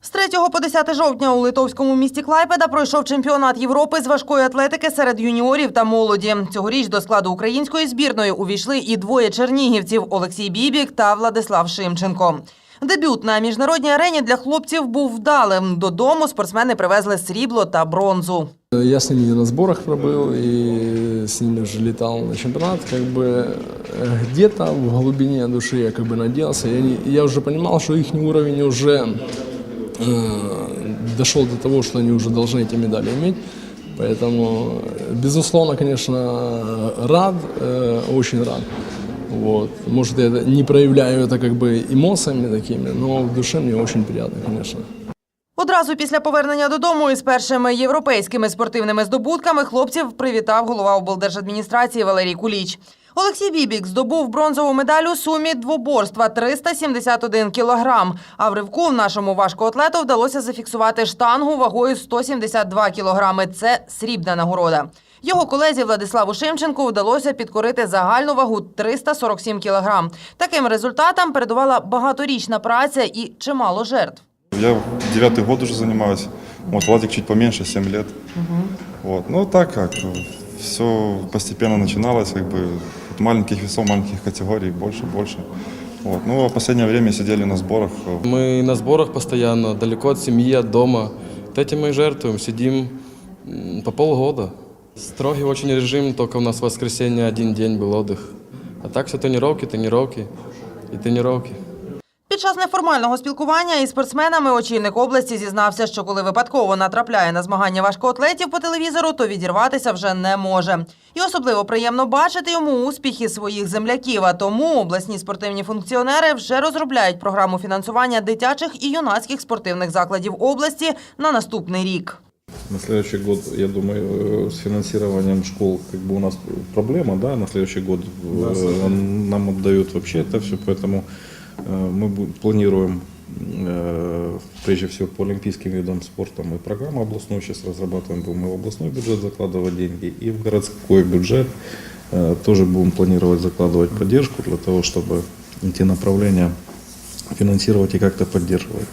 З 3 по 10 жовтня у литовському місті Клайпеда пройшов чемпіонат Європи з важкої атлетики серед юніорів та молоді. Цьогоріч до складу української збірної увійшли і двоє чернігівців Олексій Бібік та Владислав Шимченко. Дебют на міжнародній арені для хлопців був вдалим. Додому спортсмени привезли срібло та бронзу. Я с ними и на сборах пробыл, и с ними уже летал на чемпионат. Как бы э, где-то в глубине души я как бы надеялся. Я, не- я уже понимал, что их уровень уже э, дошел до того, что они уже должны эти медали иметь. Поэтому, э, безусловно, конечно, рад, э, очень рад. Вот. Может, я это не проявляю это как бы эмоциями такими, но в душе мне очень приятно, конечно. Одразу після повернення додому із першими європейськими спортивними здобутками хлопців привітав голова облдержадміністрації Валерій Куліч. Олексій Бібік здобув бронзову медаль у сумі двоборства 371 кілограм. А в ривку в нашому важкоатлету вдалося зафіксувати штангу вагою 172 кілограми. Це срібна нагорода. Його колезі Владиславу Шимченку вдалося підкорити загальну вагу 347 кілограм. Таким результатам передувала багаторічна праця і чимало жертв. Я девятый год уже занимаюсь. Вот Владик чуть поменьше, 7 лет. Вот. Ну так как, все постепенно начиналось, как бы маленьких весов, маленьких категорий, больше, больше. Вот. Ну, а в последнее время сидели на сборах. Мы на сборах постоянно, далеко от семьи, от дома. Вот этим мы и жертвуем, сидим м, по полгода. Строгий очень режим, только у нас в воскресенье один день был отдых. А так все тренировки, тренировки и тренировки. Під час неформального спілкування із спортсменами очільник області зізнався, що коли випадково натрапляє на змагання важкоатлетів по телевізору, то відірватися вже не може. І особливо приємно бачити йому успіхи своїх земляків. А тому обласні спортивні функціонери вже розробляють програму фінансування дитячих і юнацьких спортивних закладів області на наступний рік. На следующий год, я думаю, э, с финансированием школ как бы у нас проблема, да, на следующий год э, нам отдают вообще это все, поэтому э, мы бу- планируем э, прежде всего по олимпийским видам спорта мы программу областную сейчас разрабатываем, будем и в областной бюджет закладывать деньги, и в городской бюджет э, тоже будем планировать закладывать поддержку для того, чтобы эти направления финансировать и как-то поддерживать.